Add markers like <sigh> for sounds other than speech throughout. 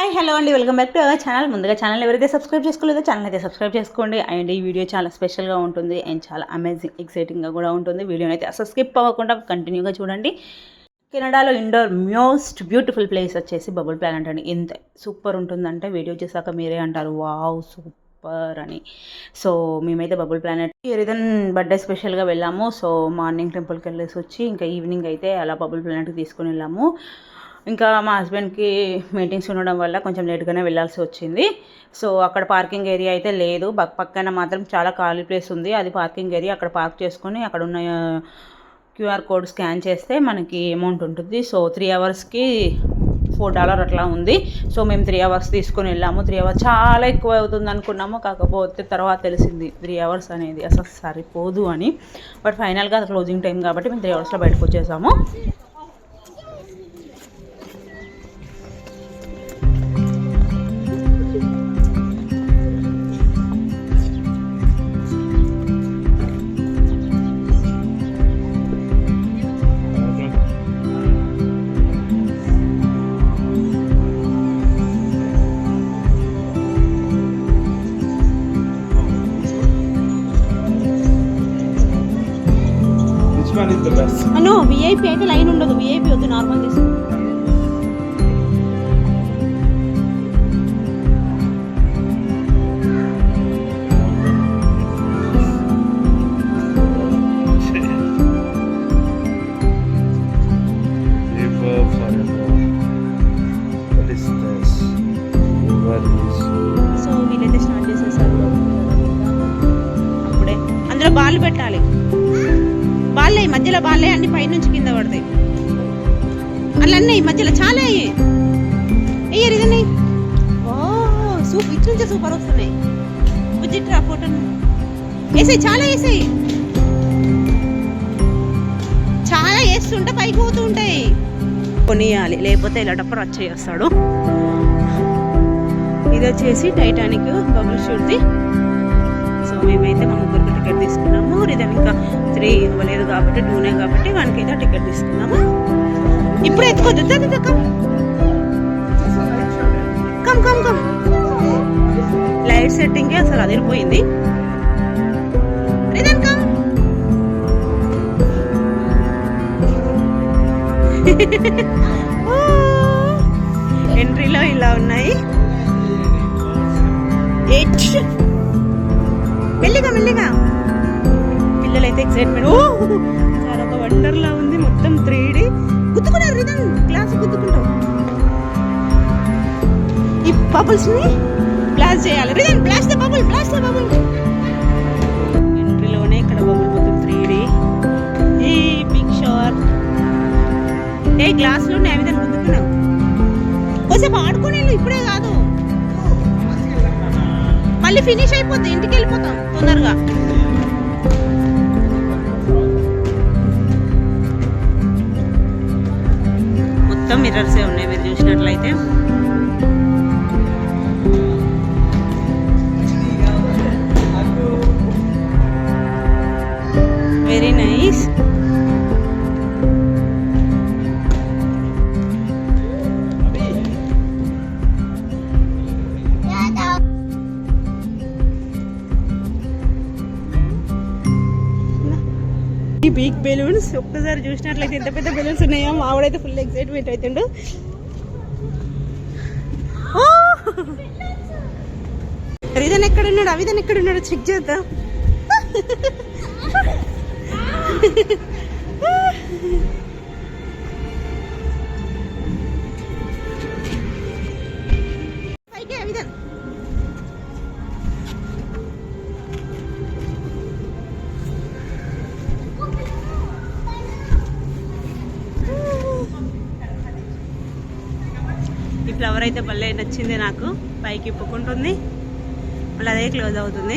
Hi hello అండి. Welcome back to our channel. ముందుగా channel ఎవరైతే సబ్స్క్రైబ్ చేసుకోలేదో ఛానల్ అయితే సబ్స్క్రైబ్ చేసుకోండి. అండ్ ఈ వీడియో చాలా స్పెషల్గా ఉంటుంది అండ్ చాలా అమేజింగ్ ఎక్సైటింగ్గా కూడా ఉంటుంది. వీడియోని అయితే అసలు స్కిప్ అవ్వకుండా కంటిన్యూగా చూడండి. కెనడాలో ఇండోర్ మోస్ట్ బ్యూటిఫుల్ ప్లేస్ వచ్చేసి బబుల్ ప్లానెట్ అండి. ఎంత సూపర్ ఉంటుందంటే వీడియో చూసాక మీరే అంటారు వావ్ సూపర్ అని. సో మేమైతే బబుల్ ప్లానెట్ రిధన్ బర్త్డే స్పెషల్గా వెళ్ళాము. సో మార్నింగ్ టెంపుల్కి వెళ్ళేసి వచ్చి ఇంకా ఈవినింగ్ అయితే అలా బబుల్ ప్లానెట్కి తీసుకుని వెళ్ళాము. ఇంకా మా హస్బెండ్కి మీటింగ్స్ ఉండడం వల్ల కొంచెం లేట్గానే వెళ్ళాల్సి వచ్చింది. సో అక్కడ పార్కింగ్ ఏరియా అయితే లేదు. పక్క పక్కన మాత్రం చాలా ఖాళీ ప్లేస్ ఉంది. అది పార్కింగ్ ఏరియా అక్కడ పార్క్ చేసుకొని అక్కడ ఉన్న క్యూఆర్ కోడ్ స్కాన్ చేస్తే మనకి అమౌంట్ ఉంటుంది. సో త్రీ అవర్స్కి ఫోర్ డాలర్ అట్లా ఉంది. సో మేము త్రీ అవర్స్ తీసుకొని వెళ్ళాము. త్రీ అవర్స్ చాలా ఎక్కువ అవుతుంది అనుకున్నాము. కాకపోతే తర్వాత తెలిసింది త్రీ అవర్స్ అనేది అసలు సరిపోదు అని. బట్ ఫైనల్గా క్లోజింగ్ టైం కాబట్టి మేము త్రీ అవర్స్లో బయటకు వచ్చేసాము. Which is the best no VIP అయితే లైన్ ఉండదు. విఐపి వద్దు నార్మల్ తీసుకో మధ్యలో అన్ని పైనుంచి కింద పడతాయి. అలా అన్నీ మధ్యలో చాలా అయ్యారు ఇదన్నీ ఓ సూప్ ఇటు నుంచే సూపర్ వస్తున్నాయి. బుజ్జిట్రా ఫోటో వేసాయి చాలా వేసాయి. చాలా వేస్తుంటే పైకి పోతూ ఉంటాయి. కొనియాలి లేకపోతే ఇలాంటప్పుడు డప్పర్ వచ్చేస్తాడు ఇది వచ్చేసి టైటానిక్ బబుల్ షూట్ది మేమైతే మా ముగ్గురికి టికెట్ తీసుకున్నాము. రిధన్ ఇంకా త్రీ ఇవ్వలేదు కాబట్టి టూనే కాబట్టి వానికి అయితే టికెట్ తీసుకున్నాము. ఇప్పుడు ఎత్తుకోద్దు come come come light setting అసలు అదిరిపోయింది కమ్ ఎంట్రీలో <laughs> ఇలా ఉన్నాయి. ఎయిట్ మెల్లిగా మెల్లిగా. పిల్లలైతే ఎక్సైట్మెంట్ ఓ! చాలా ఒక వండర్లా ఉంది మొత్తం త్రీ డి గుద్దుకున్నారు రిధన్ గ్లాస్ గుద్దుకుంటాం. ఈ బబుల్స్ని బ్లాస్ట్ చేయాలి. Ridhan blast the bubble blast the bubble ఎంట్రీలోనే ఇక్కడ బబుల్ మొత్తం త్రీ డి ఈ బిగ్ షార్ ఏ గ్లాసులో ఉన్నాయి అవి దాన్ని గుద్దుకున్నావు కొంచెం ఆడుకునే ఇప్పుడే కాదు. మళ్ళీ ఫినిష్ అయిపోద్ది ఇంటికి వెళ్ళిపోతాం తొందరగా. మొత్తం మిర్రర్సే ఉన్నాయి మీరు చూసినట్లయితే. బెలూన్స్ ఒక్కసారి చూసినట్లయితే ఎంత పెద్ద బెలూన్స్ ఉన్నాయో మావిడైతే ఫుల్ ఎక్సైట్మెంట్ అవుతుండు ఓ! రిధన్ ఎక్కడున్నాడు? అవిధన్ ఎక్కడున్నాడు? చెక్ చేద్దాం. <laughs> ఫ్లవర్ అయితే భలే నచ్చింది నాకు పైకి ఇప్పుకుంటుంది. మళ్ళీ అదే క్లోజ్ అవుతుంది.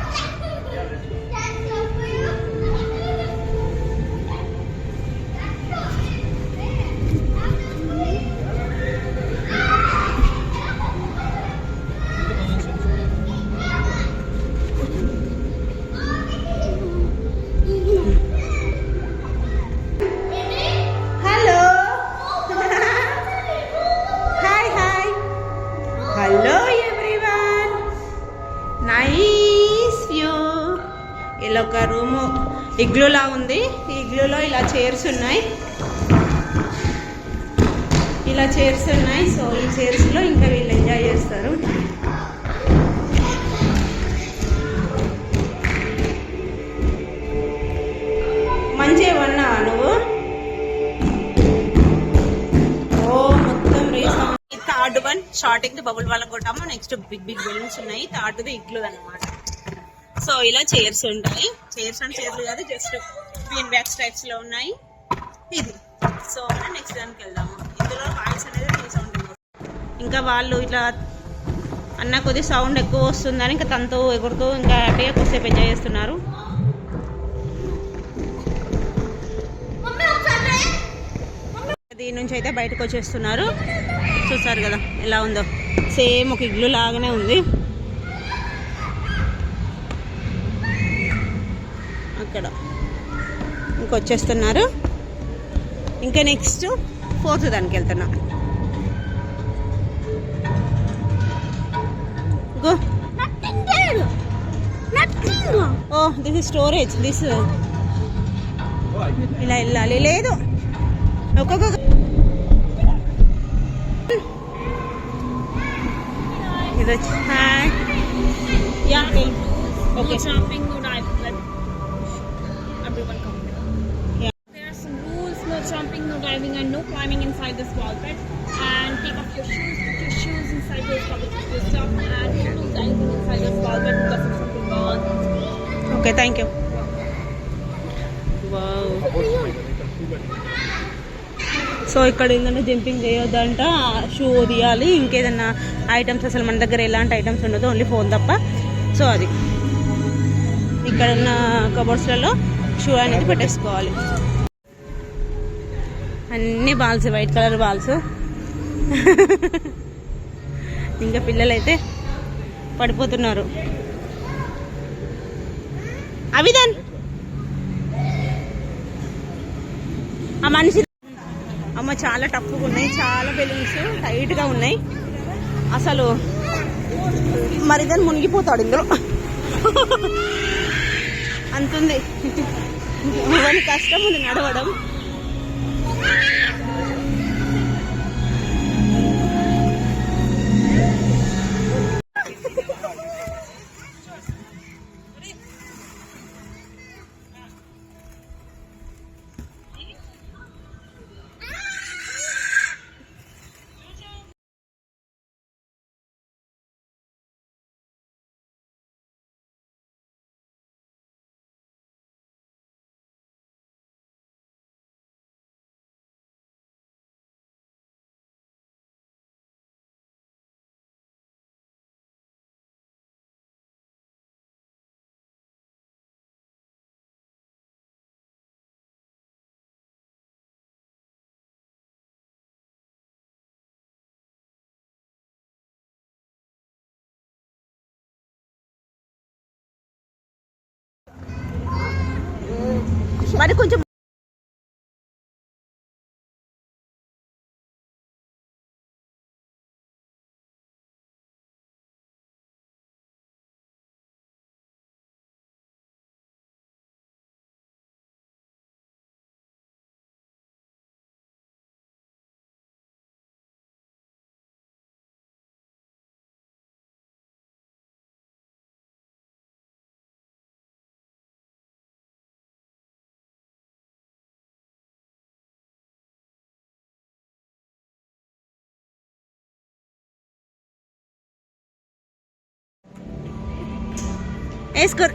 ఇగ్లూలా ఉంది. ఈ ఇగ్లూలో ఇలా చైర్స్ ఉన్నాయి. ఇలా చైర్స్ ఉన్నాయి. సో ఈ చైర్స్లో ఇంకా వీళ్ళు ఎంజాయ్ చేస్తారు. మంచి ఉన్నావా నువ్వు? ఓ మొత్తం resound third one shooting bubble వాళ్ళకి కొట్టాము నెక్స్ట్ బిగ్ బిగ్ బెలూన్స్ ఉన్నాయి. థర్డ్ది ఇగ్లు అన్నమాట. సో ఇలా చైర్స్ ఉంటాయి. చైర్స్ అండ్ చైర్లు కాదు జస్ట్ బ్యాగ్స్ టైప్స్లో ఉన్నాయి. ఇది. సో మనం నెక్స్ట్ దానికి వెళ్దాము ఇందులో వాయిస్ అనేది రీసౌండ్ ఇంకా వాళ్ళు ఇట్లా అన్న కొద్ది సౌండ్ ఎక్కువ వస్తుందని ఇంకా తనతో ఎగురుతూ ఇంకా హ్యాపీగా కొద్దిసేపు ఎంజాయ్ చేస్తున్నారు. దీని నుంచి అయితే బయటకు వచ్చేస్తున్నారు. చూస్తారు కదా ఎలా ఉందో. సేమ్ ఒక ఇల్లు లాగానే ఉంది అక్కడ వచ్చేస్తున్నారు. ఇంకా నెక్స్ట్ ఫోర్త్ దానికి వెళ్తున్నా. Go. Oh this is storage this ఇలా వెళ్ళాలి. లేదు. ఒక్కొక్క ఇది వచ్చి హాయ్ యా ఓకే షాపింగ్ కూడా climbing inside this wall bed. And take off your shoes. Put your shoes inside those pockets of your stuff, and don't lose anything inside this wall bed because it's something wrong. Okay thank you so ఇక్కడ ఏంటంటే jumping చేయొద్దంట shoe తీయాలి ఇంకేదన్నా items అసలు మన దగ్గర ఎలాంటి items ఉండదు only phone తప్ప సో అది ఇక్కడ ఉన్న కబోర్డ్స్లలో షూ అనేది పెట్టేసుకోవాలి అన్ని బాల్స్ వైట్ కలర్ బాల్స్. ఇంకా పిల్లలైతే పడిపోతున్నారు. అవిధన్ ఆ మనిషి అమ్మ చాలా టఫ్గా ఉన్నాయి. చాలా బెలూన్స్ టైట్గా ఉన్నాయి. అసలు మరి దాన్ని మునిగిపోతాడు ఇందులో. అంతుంది. <laughs> వానికి కష్టం ఉంది నడవడం. Yeah. <laughs> మరి కొంచెం Escort.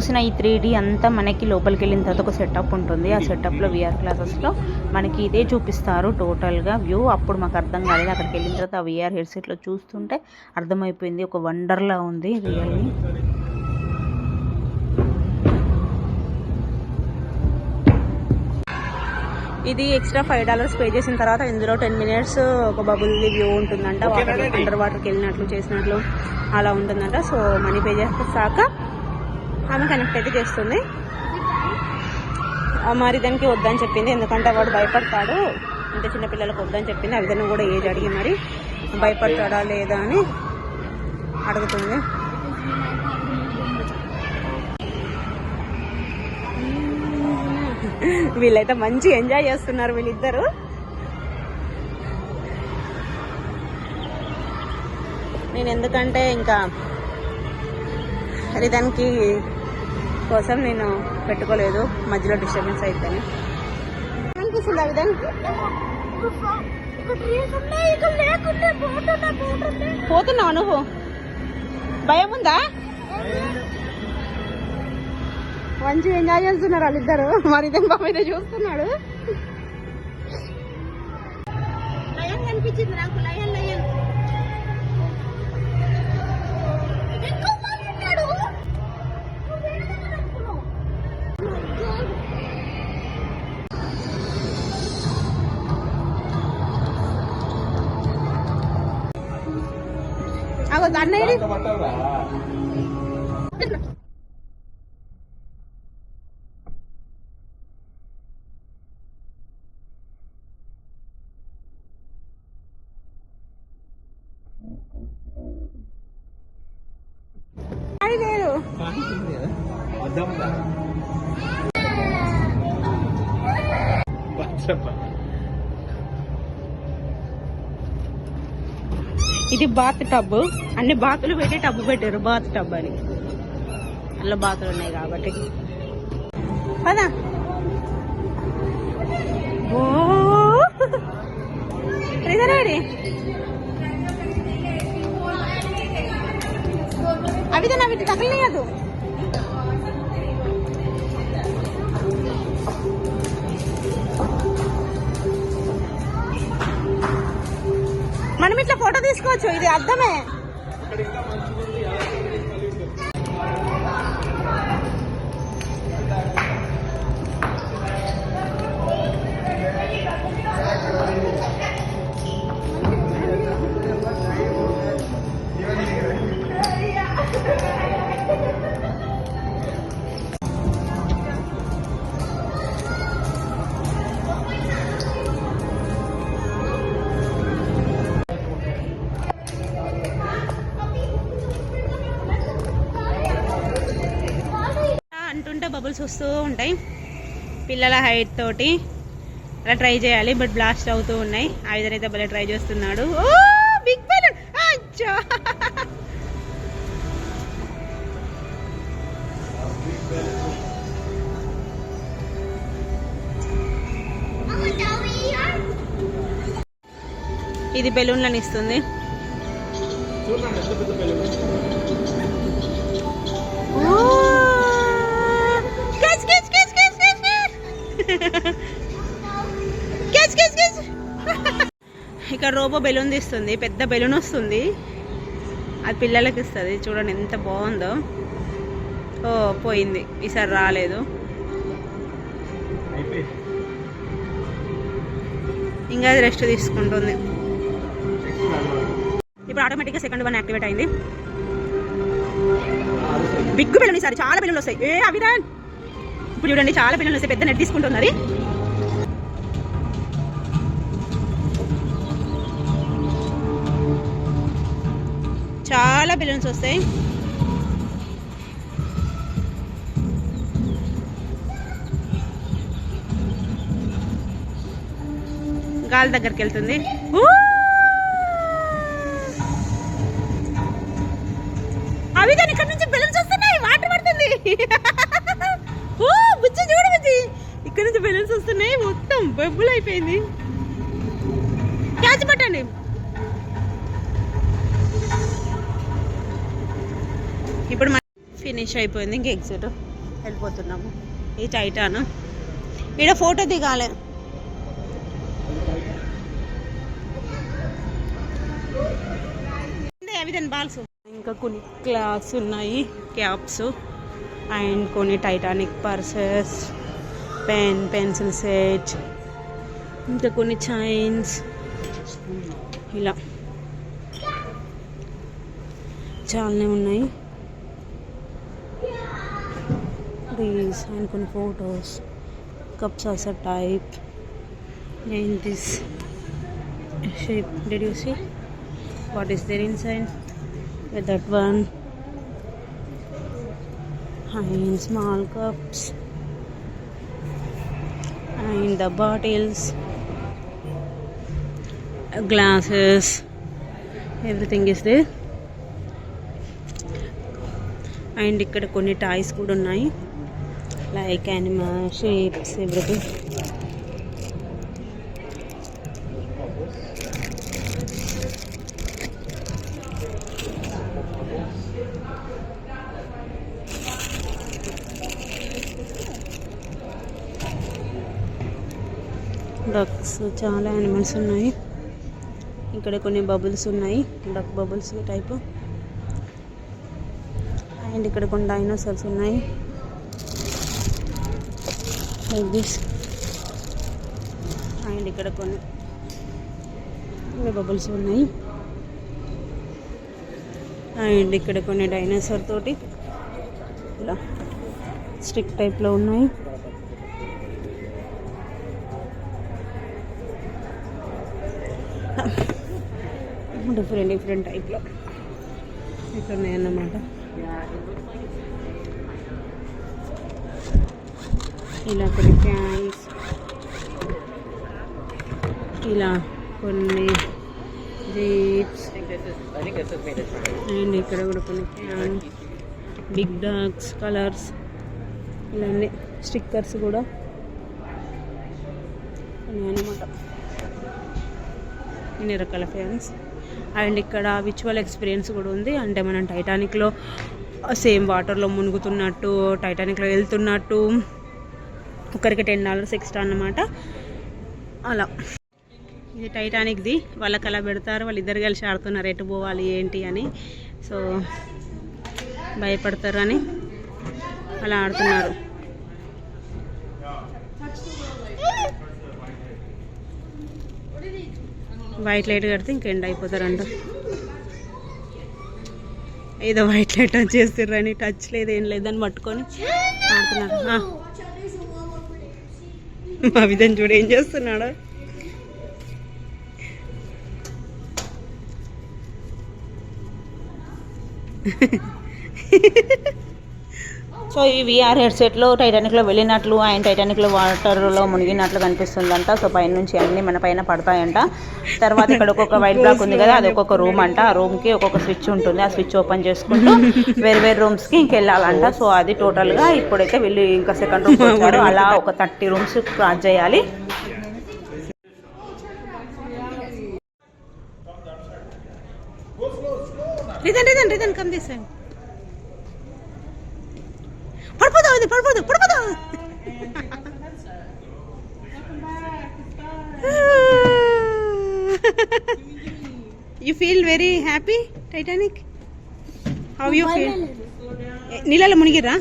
చూసిన ఈ త్రీ డీ అంతా మనకి లోపలికి వెళ్ళిన తర్వాత ఒక సెటప్ ఉంటుంది. ఆ సెటప్లో విఆర్ క్లాసెస్లో మనకి ఇదే చూపిస్తారు టోటల్గా వ్యూ. అప్పుడు మాకు అర్థం కాలేదు. అక్కడికి వెళ్ళిన తర్వాత ఆ విఆర్ హెడ్సెట్లో చూస్తుంటే అర్థమైపోయింది. ఒక వండర్లా ఉంది రియల్లీ. ఇది ఎక్స్ట్రా ఫైవ్ డాలర్స్ పే చేసిన తర్వాత ఇందులో టెన్ మినిట్స్ ఒక బబుల్ వ్యూ ఉంటుందంట. వాటర్ అండర్ వాటర్కి వెళ్ళినట్లు చేసినట్లు అలా ఉంటుందంట. సో మనీ పే చేసాక ఆమె కనెక్ట్ అయితే చేస్తుంది. ఆ మరి దానికి వద్దని చెప్పింది. ఎందుకంటే వాడు భయపడతాడు. అంటే చిన్నపిల్లలకు వద్దని చెప్పింది. ఆ విధంగా కూడా ఏజ్ అడిగి మరి భయపడతాడా లేదా అని అడుగుతుంది. వీళ్ళైతే మంచి ఎంజాయ్ చేస్తున్నారు వీళ్ళిద్దరు. నేను ఎందుకంటే ఇంకా రిధన్కి కోసం నేను పెట్టుకోలేదు. మధ్యలో డిస్టర్బెన్స్ అయితేనే. అనిపిస్తుందా విధన్ పోతున్నావు నువ్వు? భయం ఉందా? మంచి ఎంజాయ్ చేస్తున్నారు వాళ్ళిద్దరు. మరి ఇదే బాబు అయితే చూస్తున్నాడు. లయన్ కనిపించింది అగో అన్నయ్య అది ఇది బాత్ టబ్. అన్ని బాతులు పెట్టి టబ్ పెట్టారు బాత్ టబ్ అని. అందులో బాతులు ఉన్నాయి కాబట్టి. పదా. ఓ. అవి అవితే వీటి తగలలేదు ఇట్లా ఫోటో తీసుకోవచ్చు. ఇది అర్థమే. పిల్లల హైట్ తోటి అలా ట్రై చేయాలి బట్ బ్లాస్ట్ అవుతూ ఉన్నాయి. ఆ విధంగా అయితే భలే ట్రై చేస్తున్నాడు. బిగ్ బెలూన్ అచ్చా! ఇది బెలూన్లను ఇస్తుంది. ఇక్కడ రోబో బెలూన్ తీస్తుంది పెద్ద బెలూన్ వస్తుంది. అది పిల్లలకి ఇస్తుంది చూడండి ఎంత బాగుందో. ఓ పోయింది. ఈసారి రాలేదు. ఇంకా అది రెస్ట్ తీసుకుంటుంది. ఇప్పుడు ఆటోమేటిక్గా సెకండ్ వన్ యాక్టివేట్ అయింది. బిగ్ బెలూన్ ఈసారి చాలా బెలూన్లు వస్తాయి. ఏ అవిరా ఇప్పుడు చూడండి చాలా బెలూన్లు వస్తాయి. పెద్ద నెట్ తీసుకుంటున్నది. చాలా బెలూన్స్ వస్తాయి. గాలి దగ్గరికి వెళ్తుంది. అవి కానీ ఇక్కడ నుంచి బెలూన్స్ వస్తున్నాయి. వాటర్ పడుతుంది. <laughs> ఓ బుజ్జి చూడు బుజ్జి. ఇక్కడ నుంచి బెలూన్స్ వస్తున్నాయి. మొత్తం బొబ్బులు అయిపోయింది. ఫినిష్ అయిపోయింది. ఇంక ఎగ్జిట్ వెళ్ళిపోతున్నాము. ఈ టైటాన్. ఈడ ఫోటో దిగాలి. అవిధన్ బాల్స్? ఇంకా కొన్ని క్లాత్స్ ఉన్నాయి. క్యాప్స్ అండ్ కొన్ని Titanic purses pen pencil set ఇంకా కొన్ని చైన్స్. ఇలా. చాలానే ఉన్నాయి. these and కొన్ని photos cups also type and this shape did you see what is there inside with that one and small cups and the bottles glasses everything is there and ఇక్కడ కొన్ని toys కూడా ఉన్నాయి Like animal shapes everything ducks చాలా animals ఉన్నాయి. ఇక్కడ కొన్ని bubbles ఉన్నాయి. Duck bubbles type and ఇక్కడ కొన్ని డైనోసార్స్ ఉన్నాయి. లైక్ దిస్ అండ్ ఇక్కడ కొన్ని కొన్ని బబుల్స్ ఉన్నాయి. అండ్ ఇక్కడ కొన్ని డైనోసార్ తోటి. ఇలా స్టిక్ టైప్లో ఉన్నాయి. డిఫరెంట్ డిఫరెంట్ టైప్లో ఇక్కడ ఉన్నాయన్నమాట ఇలా కొన్ని ఫ్యాన్స్ ఇలా కొన్ని జీప్స్ అండ్ ఇక్కడ కూడా కొన్ని ఫ్యాన్స్ బిగ్ డాగ్స్ కలర్స్ ఇవన్నీ స్టిక్కర్స్ కూడా. ఉన్నాయన్నమాట ఇన్ని రకాల ఫ్యాన్స్ అండ్ ఇక్కడ విచువల్ ఎక్స్పీరియన్స్ కూడా ఉంది. అంటే మనం టైటానిక్లో సేమ్ వాటర్లో మునుగుతున్నట్టు టైటానిక్లో వెళ్తున్నట్టు ఒకరికి టెన్ డాలర్స్ ఎక్స్ట్రా అన్నమాట. అలా. ఇది టైటానిక్ది. వాళ్ళకి అలా పెడతారు. వాళ్ళు ఇద్దరు కలిసి ఆడుతున్నారు. ఎటు పోవాలి ఏంటి అని. సో భయపడతారు అని అలా ఆడుతున్నారు. వైట్ లైట్ కడితే ఇంక ఎండ్ అయిపోతారంట. ఏదో వైట్ లైట్ ఆన్ చేస్తుర్రని టచ్ లేదు ఏం లేదని పట్టుకొని ఆడుతున్నారు. మా విధం చూడు ఏం చేస్తున్నాడు? సో ఈ విఆర్ హెడ్సెట్లో టైటానిక్లో వెళ్ళినట్లు ఆయన టైటానిక్లో వాటర్లో మునిగినట్లు కనిపిస్తుందంట. సో పైన నుంచి అన్నీ మన పైన పడతాయంట. తర్వాత ఇక్కడ ఒక్కొక్క వైట్ బ్లాక్ ఉంది కదా అది ఒక్కొక్క రూమ్ అంట. ఆ రూమ్కి ఒక్కొక్క స్విచ్ ఉంటుంది. ఆ స్విచ్ ఓపెన్ చేసుకుంటూ <laughs> వేరే వేరే రూమ్స్కి ఇంకెళ్ళాలంట. సో అది టోటల్గా ఇప్పుడైతే వెళ్ళి ఇంకా సెకండ్ రూమ్ <laughs> వచ్చారు. అలా ఒక థర్టీ రూమ్స్ క్రాస్ చేయాలి. రిదన్ రిదన్ రిదన్ కమ్ దిస్ ఇది పడిపోతావు పడిపోతావు you feel very happy Titanic how you feel నీళ్ళలో మునిగిర్రా?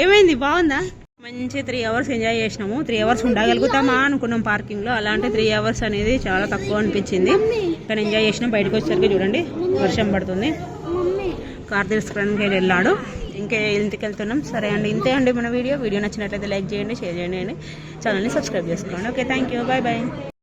ఏమైంది? బాగుందా? మంచి త్రీ అవర్స్ ఎంజాయ్ చేసినాము. త్రీ అవర్స్ ఉండగలుగుతామా అనుకున్నాం పార్కింగ్లో అలాంటి త్రీ అవర్స్ అనేది చాలా తక్కువ అనిపించింది. కానీ ఎంజాయ్ చేసినాం. బయటకు వచ్చేసరికి చూడండి వర్షం పడుతుంది. కార్ తీసుకోవడానికి వెళ్ళాడు. ఇంకా ఇంటికి వెళ్తున్నాం. సరే అండి ఇంతే అండి మన వీడియో. వీడియో నచ్చినట్లయితే లైక్ చేయండి షేర్ చేయండి ఛానల్ని సబ్స్క్రైబ్ చేసుకోండి. Okay thank you bye bye